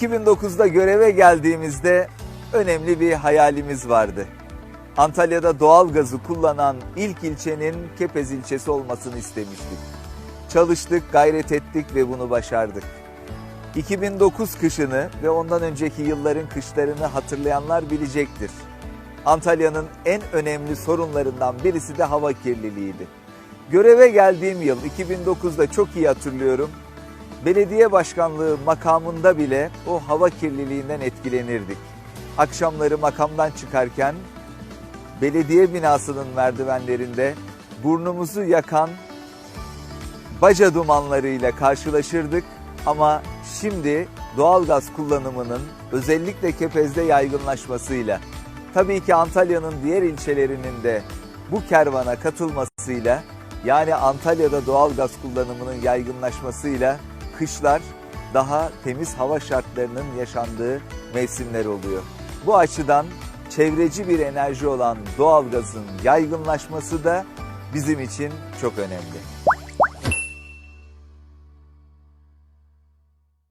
2009'da göreve geldiğimizde önemli bir hayalimiz vardı. Antalya'da doğal gazı kullanan ilk ilçenin Kepez ilçesi olmasını istemiştik. Çalıştık, gayret ettik ve bunu başardık. 2009 kışını ve ondan önceki yılların kışlarını hatırlayanlar bilecektir. Antalya'nın en önemli sorunlarından birisi de hava kirliliğiydi. Göreve geldiğim yıl 2009'da çok iyi hatırlıyorum. Belediye başkanlığı makamında bile o hava kirliliğinden etkilenirdik. Akşamları makamdan çıkarken belediye binasının merdivenlerinde burnumuzu yakan baca dumanlarıyla karşılaşırdık ama şimdi doğalgaz kullanımının özellikle Kepez'de yaygınlaşmasıyla tabii ki Antalya'nın diğer ilçelerinin de bu kervana katılmasıyla yani Antalya'da doğalgaz kullanımının yaygınlaşmasıyla kışlar daha temiz hava şartlarının yaşandığı mevsimler oluyor. Bu açıdan çevreci bir enerji olan doğalgazın yaygınlaşması da bizim için çok önemli.